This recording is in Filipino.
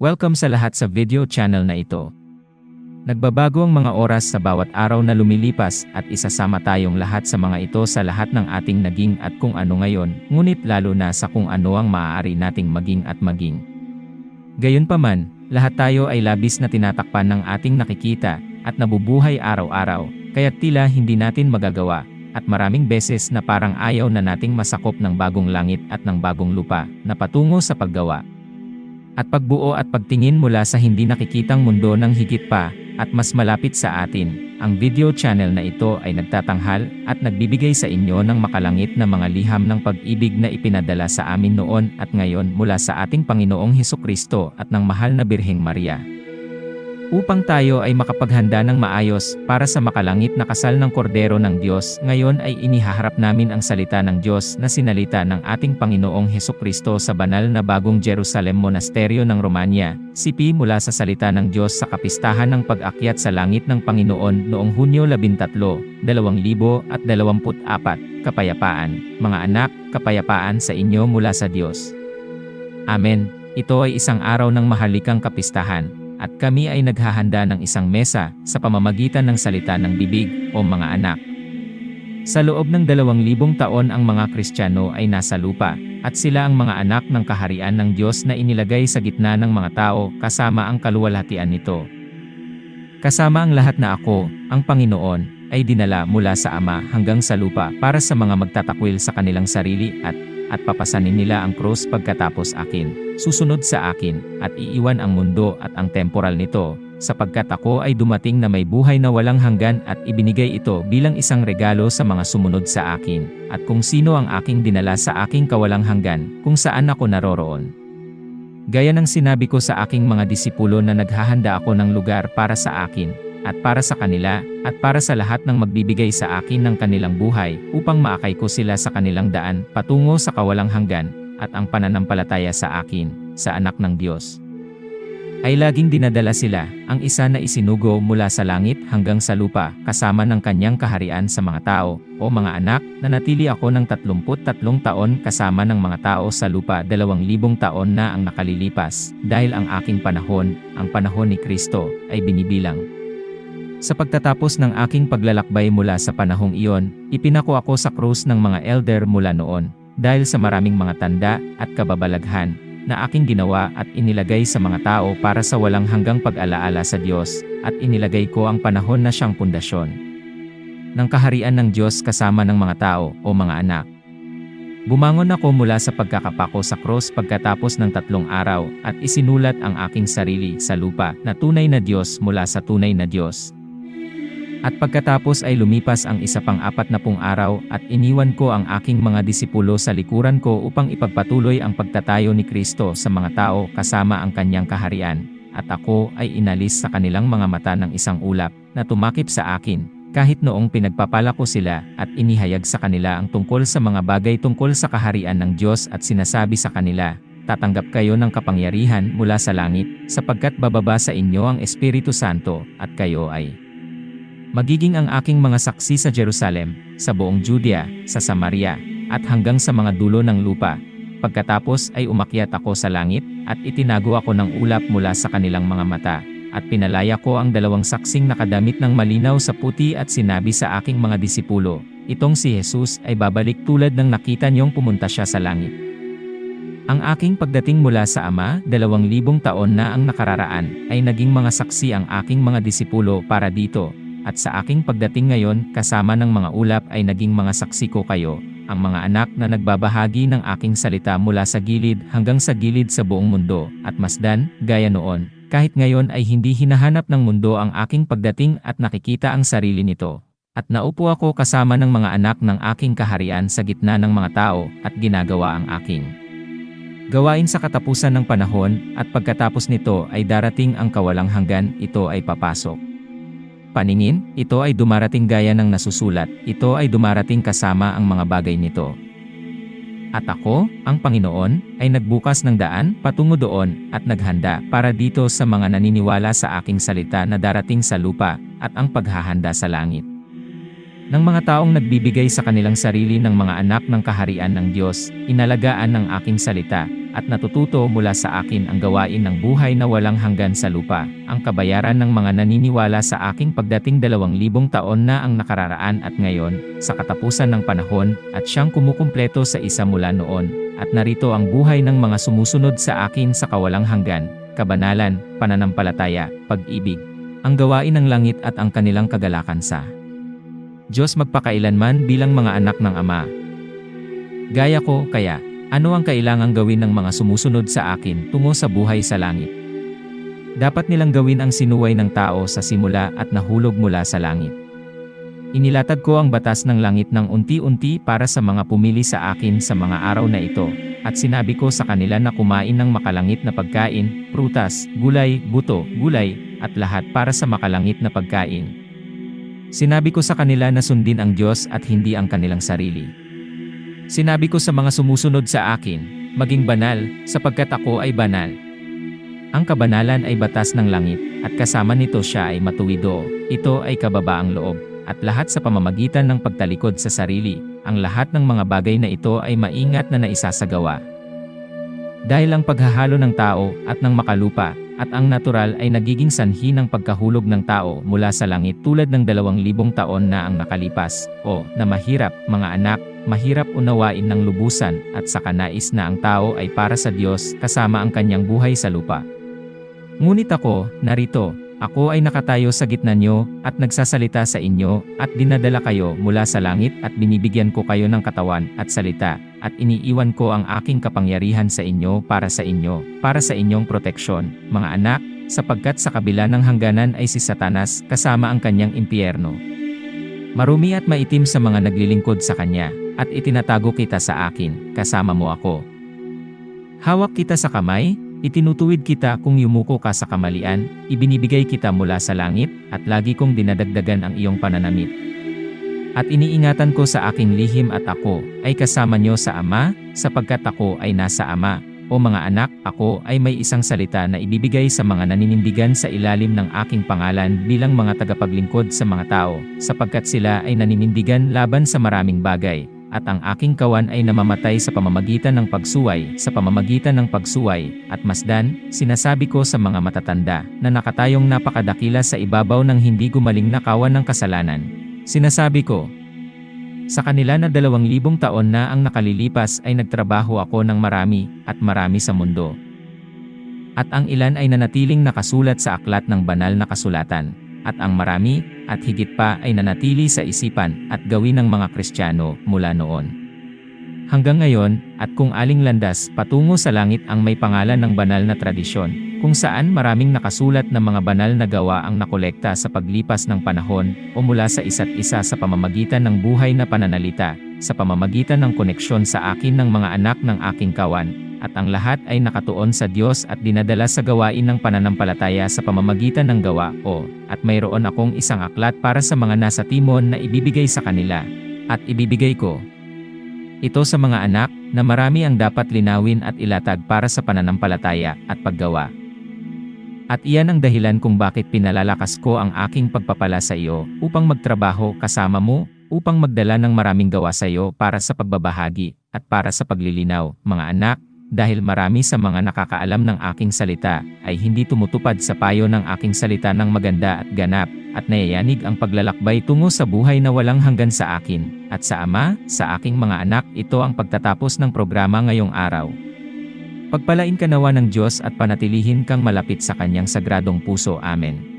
Welcome sa lahat sa video channel na ito. Nagbabago ang mga oras sa bawat araw na lumilipas at isasama tayong lahat sa mga ito sa lahat ng ating naging at kung ano ngayon, ngunit lalo na sa kung ano ang maaari nating maging at maging. Gayunpaman, lahat tayo ay labis na tinatakpan ng ating nakikita at nabubuhay araw-araw, kaya tila hindi natin magagawa, at maraming beses na parang ayaw na nating masakop ng bagong langit at ng bagong lupa na patungo sa paggawa. At pagbuo at pagtingin mula sa hindi nakikitang mundo ng higit pa, at mas malapit sa atin, ang video channel na ito ay nagtatanghal at nagbibigay sa inyo ng makalangit na mga liham ng pag-ibig na ipinadala sa amin noon at ngayon mula sa ating Panginoong Heso Kristo at ng mahal na Birheng Maria upang tayo ay makapaghanda ng maayos para sa makalangit na kasal ng kordero ng Diyos. Ngayon ay inihaharap namin ang salita ng Diyos na sinalita ng ating Panginoong Heso Kristo sa banal na bagong Jerusalem Monasteryo ng Romania, CP mula sa salita ng Diyos sa kapistahan ng pag-akyat sa langit ng Panginoon noong Hunyo 13, 2024, Kapayapaan, mga anak, kapayapaan sa inyo mula sa Diyos. Amen. Ito ay isang araw ng mahalikang kapistahan at kami ay naghahanda ng isang mesa sa pamamagitan ng salita ng bibig o mga anak. Sa loob ng dalawang libong taon ang mga Kristiyano ay nasa lupa, at sila ang mga anak ng kaharian ng Diyos na inilagay sa gitna ng mga tao kasama ang kaluwalhatian nito. Kasama ang lahat na ako, ang Panginoon, ay dinala mula sa Ama hanggang sa lupa para sa mga magtatakwil sa kanilang sarili at at papasanin nila ang krus pagkatapos akin, susunod sa akin, at iiwan ang mundo at ang temporal nito, sapagkat ako ay dumating na may buhay na walang hanggan at ibinigay ito bilang isang regalo sa mga sumunod sa akin, at kung sino ang aking dinala sa aking kawalang hanggan, kung saan ako naroroon. Gaya ng sinabi ko sa aking mga disipulo na naghahanda ako ng lugar para sa akin, at para sa kanila, at para sa lahat ng magbibigay sa akin ng kanilang buhay, upang maakay ko sila sa kanilang daan, patungo sa kawalang hanggan, at ang pananampalataya sa akin, sa anak ng Diyos. Ay laging dinadala sila, ang isa na isinugo mula sa langit hanggang sa lupa, kasama ng kanyang kaharian sa mga tao, o mga anak, na natili ako ng 33 taon kasama ng mga tao sa lupa dalawang libong taon na ang nakalilipas, dahil ang aking panahon, ang panahon ni Kristo, ay binibilang. Sa pagtatapos ng aking paglalakbay mula sa panahong iyon, ipinako ako sa krus ng mga elder mula noon, dahil sa maraming mga tanda at kababalaghan na aking ginawa at inilagay sa mga tao para sa walang hanggang pag-alaala sa Diyos, at inilagay ko ang panahon na siyang pundasyon ng kaharian ng Diyos kasama ng mga tao o mga anak. Bumangon ako mula sa pagkakapako sa cross pagkatapos ng tatlong araw at isinulat ang aking sarili sa lupa na tunay na Diyos mula sa tunay na Diyos at pagkatapos ay lumipas ang isa pang apat na pung araw at iniwan ko ang aking mga disipulo sa likuran ko upang ipagpatuloy ang pagtatayo ni Kristo sa mga tao kasama ang kanyang kaharian. At ako ay inalis sa kanilang mga mata ng isang ulap na tumakip sa akin, kahit noong pinagpapala ko sila at inihayag sa kanila ang tungkol sa mga bagay tungkol sa kaharian ng Diyos at sinasabi sa kanila, tatanggap kayo ng kapangyarihan mula sa langit, sapagkat bababa sa inyo ang Espiritu Santo, at kayo ay Magiging ang aking mga saksi sa Jerusalem, sa buong Judea, sa Samaria, at hanggang sa mga dulo ng lupa. Pagkatapos ay umakyat ako sa langit, at itinago ako ng ulap mula sa kanilang mga mata, at pinalaya ko ang dalawang saksing nakadamit ng malinaw sa puti at sinabi sa aking mga disipulo, itong si Jesus ay babalik tulad ng nakita niyong pumunta siya sa langit. Ang aking pagdating mula sa Ama, dalawang libong taon na ang nakararaan, ay naging mga saksi ang aking mga disipulo para dito, at sa aking pagdating ngayon, kasama ng mga ulap ay naging mga saksi ko kayo, ang mga anak na nagbabahagi ng aking salita mula sa gilid hanggang sa gilid sa buong mundo, at masdan, gaya noon, kahit ngayon ay hindi hinahanap ng mundo ang aking pagdating at nakikita ang sarili nito. At naupo ako kasama ng mga anak ng aking kaharian sa gitna ng mga tao at ginagawa ang aking gawain sa katapusan ng panahon at pagkatapos nito ay darating ang kawalang hanggan, ito ay papasok. Paningin, ito ay dumarating gaya ng nasusulat, ito ay dumarating kasama ang mga bagay nito. At ako, ang Panginoon, ay nagbukas ng daan patungo doon at naghanda para dito sa mga naniniwala sa aking salita na darating sa lupa at ang paghahanda sa langit. Ng mga taong nagbibigay sa kanilang sarili ng mga anak ng kaharian ng Diyos, inalagaan ng aking salita, at natututo mula sa akin ang gawain ng buhay na walang hanggan sa lupa, ang kabayaran ng mga naniniwala sa aking pagdating dalawang libong taon na ang nakararaan at ngayon, sa katapusan ng panahon, at siyang kumukumpleto sa isa mula noon, at narito ang buhay ng mga sumusunod sa akin sa kawalang hanggan, kabanalan, pananampalataya, pag-ibig, ang gawain ng langit at ang kanilang kagalakan sa Diyos magpakailanman bilang mga anak ng Ama. Gaya ko, kaya, ano ang kailangang gawin ng mga sumusunod sa akin tungo sa buhay sa langit? Dapat nilang gawin ang sinuway ng tao sa simula at nahulog mula sa langit. Inilatag ko ang batas ng langit ng unti-unti para sa mga pumili sa akin sa mga araw na ito, at sinabi ko sa kanila na kumain ng makalangit na pagkain, prutas, gulay, buto, gulay, at lahat para sa makalangit na pagkain. Sinabi ko sa kanila na sundin ang Diyos at hindi ang kanilang sarili. Sinabi ko sa mga sumusunod sa akin, maging banal, sapagkat ako ay banal. Ang kabanalan ay batas ng langit, at kasama nito siya ay matuwido, ito ay kababaang loob, at lahat sa pamamagitan ng pagtalikod sa sarili, ang lahat ng mga bagay na ito ay maingat na naisasagawa. Dahil ang paghahalo ng tao at ng makalupa at ang natural ay nagiging sanhi ng pagkahulog ng tao mula sa langit tulad ng dalawang libong taon na ang nakalipas, o na mahirap, mga anak, mahirap unawain ng lubusan at sa kanais na ang tao ay para sa Diyos kasama ang kanyang buhay sa lupa. Ngunit ako, narito, ako ay nakatayo sa gitna nyo, at nagsasalita sa inyo, at dinadala kayo mula sa langit at binibigyan ko kayo ng katawan at salita, at iniiwan ko ang aking kapangyarihan sa inyo para sa inyo, para sa inyong proteksyon, mga anak, sapagkat sa kabila ng hangganan ay si Satanas kasama ang kanyang impyerno. Marumi at maitim sa mga naglilingkod sa kanya, at itinatago kita sa akin, kasama mo ako. Hawak kita sa kamay, Itinutuwid kita kung yumuko ka sa kamalian, ibinibigay kita mula sa langit, at lagi kong dinadagdagan ang iyong pananamit. At iniingatan ko sa aking lihim at ako, ay kasama niyo sa Ama, sapagkat ako ay nasa Ama. O mga anak, ako ay may isang salita na ibibigay sa mga naninindigan sa ilalim ng aking pangalan bilang mga tagapaglingkod sa mga tao, sapagkat sila ay naninindigan laban sa maraming bagay, at ang aking kawan ay namamatay sa pamamagitan ng pagsuway, sa pamamagitan ng pagsuway, at masdan, sinasabi ko sa mga matatanda, na nakatayong napakadakila sa ibabaw ng hindi gumaling na kawan ng kasalanan. Sinasabi ko, sa kanila na dalawang libong taon na ang nakalilipas ay nagtrabaho ako ng marami, at marami sa mundo. At ang ilan ay nanatiling nakasulat sa aklat ng banal na kasulatan, at ang marami, at higit pa ay nanatili sa isipan at gawin ng mga Kristiyano mula noon. Hanggang ngayon, at kung aling landas patungo sa langit ang may pangalan ng banal na tradisyon, kung saan maraming nakasulat na mga banal na gawa ang nakolekta sa paglipas ng panahon, o mula sa isa't isa sa pamamagitan ng buhay na pananalita, sa pamamagitan ng koneksyon sa akin ng mga anak ng aking kawan, at ang lahat ay nakatuon sa Diyos at dinadala sa gawain ng pananampalataya sa pamamagitan ng gawa o, at mayroon akong isang aklat para sa mga nasa timon na ibibigay sa kanila, at ibibigay ko. Ito sa mga anak, na marami ang dapat linawin at ilatag para sa pananampalataya at paggawa. At iyan ang dahilan kung bakit pinalalakas ko ang aking pagpapala sa iyo upang magtrabaho kasama mo, upang magdala ng maraming gawa sa iyo para sa pagbabahagi at para sa paglilinaw, mga anak, dahil marami sa mga nakakaalam ng aking salita ay hindi tumutupad sa payo ng aking salita ng maganda at ganap, at nayayanig ang paglalakbay tungo sa buhay na walang hanggan sa akin, at sa Ama, sa aking mga anak, ito ang pagtatapos ng programa ngayong araw. Pagpalain ka nawa ng Diyos at panatilihin kang malapit sa kanyang sagradong puso. Amen.